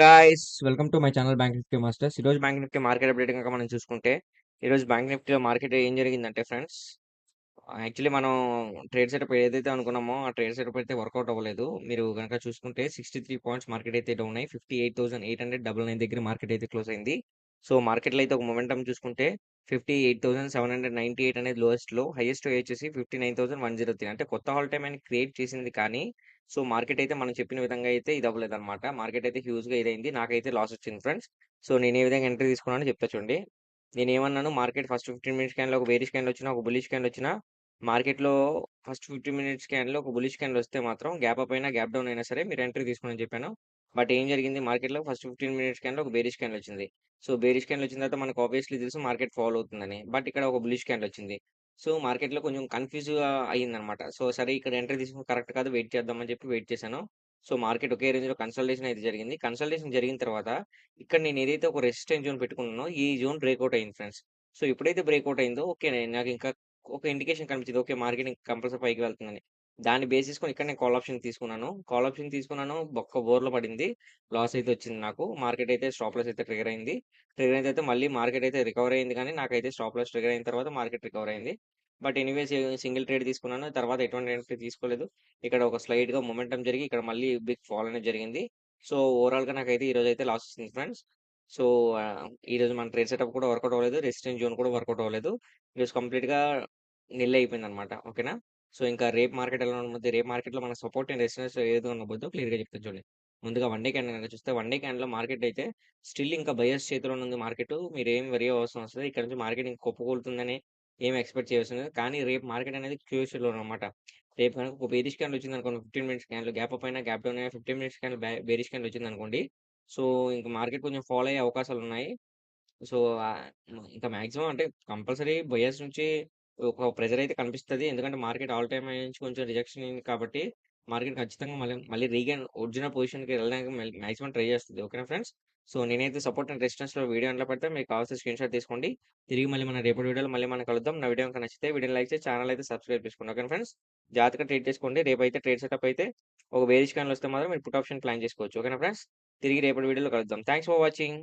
Guys welcome to my channel Bank Nifty masters ఈరోజు Bank Nifty market update కనుక మనం చూసుకుంటే ఈరోజు బ్యాంక్ నిఫ్టీలో మార్కెట్ ఏం జరిగిందంటే ఫ్రెండ్స్ యాక్చువల్లీ మనం ట్రేడ్ సెటప్ ఏదైతే అనుకున్నామో ఆ ట్రేడ్ సెటప్ అయితే వర్కౌట్ అవ్వలేదు. మీరు కనుక చూసుకుంటే సిక్స్టీ త్రీ పాయింట్స్ మార్కెట్ అయితే డౌన్ అయ్యి fifty eight thousand eight hundred double nine దగ్గర మార్కెట్ అయితే క్లోజ్ అయింది. సో మార్కెట్లో అయితే ఒక మొమెంటం చూసుకుంటే fifty eight thousand seven hundred ninety eight అనేది లోయెస్ట్లో హైయెస్ట్ వచ్చేసి fifty nine thousand one zero three అంటే కొత్త హాల్ టైం అని క్రియేట్ చేసింది కానీ సో మార్కెట్ అయితే మనం చెప్పిన విధంగా అయితే ఇది అవ్వలేదు అనమాట మార్కెట్ అయితే హ్యూజ్గా ఇదైంది. నాకైతే లాస్ వచ్చింది ఫ్రెండ్స్. సో నేను ఏ విధంగా ఎంట్రీ తీసుకున్నాను చెప్తా చూడండి. నేను ఏమన్నాను మార్కెట్ ఫస్ట్ ఫిఫ్టీన్ మినిట్స్ క్యాన్లో ఒక వేరీ స్కాన్ వచ్చినా ఒక బులిష్ క్యాన్ వచ్చినా మార్కెట్లో ఫస్ట్ ఫిఫ్టీ మినిట్స్ క్యాన్లో ఒక బులిష్ క్యాన్ వస్తే మాత్రం గ్యాప్ అప్ అయినా గ్యాప్ డౌన్ అయినా సరే మీరు ఎంట్రీ తీసుకోమని చెప్పాను. బట్ ఏం జరిగింది? మార్కెట్లో ఫస్ట్ ఫిఫ్టీన్ మినిట్స్ క్యాన్లో ఒక బేరిష్ క్యాన్ వచ్చింది. సో బేరిష్ క్యాన్ వచ్చిన తర్వాత మనకు ఆబ్వియస్లీ తెలుసు మార్కెట్ ఫాలో అవుతుందని. బట్ ఇక్కడ ఒక బులిష్ క్యాన్ వచ్చింది. సో మార్కెట్లో కొంచెం కన్ఫ్యూజ్గా అయ్యిందనమాట. సో సరే ఇక్కడ ఎంట్రీ తీసుకుని కరెక్ట్ కాదు వెయిట్ చేద్దామని చెప్పి వెయిట్ చేశాను. సో మార్కెట్ ఒకే రేంజ్లో కన్సల్టేషన్ అయితే జరిగింది. కన్సల్టేషన్ జరిగిన తర్వాత ఇక్కడ నేను ఏదైతే ఒక రెసిస్టెంట్ జోన్ పెట్టుకున్నానో ఈ జోన్ బ్రేక్అవుట్ అయింది ఫ్రెండ్స్. సో ఎప్పుడైతే బ్రేక్అవుట్ అయిందో ఓకే నాకు ఇంకా ఒక ఇండికేషన్ కనిపించింది. ఓకే మార్కెట్ కంపల్సరీ పైకి వెళ్తుందని. దాన్ని బేస్ చేసుకొని ఇక్కడ నేను కాల్ ఆప్షన్ తీసుకున్నాను. కాల్ ఆప్షన్ తీసుకున్నాను. ఒక్క బోర్లో పడింది. లాస్ అయితే వచ్చింది నాకు. మార్కెట్ అయితే స్టాప్ లాస్ అయితే ట్రిగర్ అయింది. ట్రిగర్ అయితే మళ్ళీ మార్కెట్ అయితే రికవర్ అయింది కానీ నాకైతే స్టాప్ లాస్ ట్రిగర్ అయిన తర్వాత మార్కెట్ రికవర్ అయింది. బట్ ఎనీవేస్ సింగిల్ ట్రేడ్ తీసుకున్నాను. తర్వాత ఎటువంటి ఎంట్రీ తీసుకోలేదు. ఇక్కడ ఒక స్లైట్గా మొమెంటం జరిగి ఇక్కడ మళ్ళీ బిగ్ ఫాల్ అనేది జరిగింది. సో ఓవరాల్గా నాకైతే ఈ అయితే లాస్ వచ్చింది ఫ్రెండ్స్. సో ఈరోజు మన ట్రేడ్ సెటప్ కూడా వర్కౌట్ అవ్వలేదు. రెసిస్టెన్స్ జోన్ కూడా వర్కౌట్ అవ్వలేదు. ఈరోజు కంప్లీట్‌గా నిల్ అయిపోయింది అనమాట ఓకేనా? సో ఇంకా రేప్ మార్కెట్ ఎలా ఉండబోద్ది రేప్ మార్కెట్లో మన సపోర్ట్ అండ్ రెసిస్టెన్స్ ఏదో ఉండబోద్దో క్లియర్గా చెప్తాను చూడండి. ముందుగా వన్ డే క్యాండిల్ కనుక చూస్తే వన్ డే క్యాండిల్లో మార్కెట్ అయితే స్టిల్ ఇంకా బయర్స్ చేతిలో ఉంది మార్కెట్. మీరు ఏం వరి అవసరం వస్తుంది ఇక్కడ నుంచి మార్కెట్ ఇంకా కుప్పకూలుతుందని ఏం ఎక్స్పెక్ట్ చేయాల్సింది కానీ రేపు మార్కెట్ అనేది క్యూషర్ అనమాట రేపు కనుక ఒక బేరిష్ క్యాన్ వచ్చింది అనుకోండి ఫిఫ్టీన్ మినిట్స్ క్యాన్లు గ్యాప్ అప్ అయినా గ్యాప్ డౌన్ అయినా fifteen minutes candle bearish candle వచ్చింది అనుకోండి సో ఇంకా మార్కెట్ కొంచెం ఫాలో అయ్యే అవకాశాలు ఉన్నాయి సో ఇంకా మాక్సిమం అంటే కంపల్సరీ బయర్స్ నుంచి ఒక ప్రెజర్ అయితే కనిపిస్తుంది. ఎందుకంటే మార్కెట్ ఆల్ టైమ్ నుంచి కొంచెం రిజెక్షన్ అయింది కాబట్టి మార్కెట్ ఖచ్చితంగా మళ్ళీ మళ్ళీ రీగైన్ ఒరిజినల్ పొజిషన్కి వెళ్ళడానికి మాక్సిమం ట్రై చేస్తుంది. ఓకేనా ఫ్రెండ్స్? సో నేనైతే సపోర్ట్ అండ్ రెసిస్టెన్స్లో వీడియో ఎంట్లో పెడితే. మీకు కావాల్సిన స్క్రీన్ షాట్ తీసుకోండి. తిరిగి మళ్ళీ మన రేపటి వీడియోలో మళ్ళీ మనం కలుద్దాం. నా వీడియో కనుక నచ్చితే వీడియో లైక్ చేసి ఛానల్ అయితే సబ్స్క్రైబ్ చేసుకోండి. Okay friends? జాతక ట్రేడ్ చేసుకోండి. రేపు అయితే ట్రేడ్ సెటప్ అయితే ఒక వేరిష్ క్యాన్లు వస్తే మాత్రం మీరు పుట్ ఆప్షన్ ప్లాన్ చేసుకోవచ్చు. ఓకేనా ఫ్రెండ్స్? తిరిగి రేపటి వీడియోలో కలుద్దాం. Thanks for watching.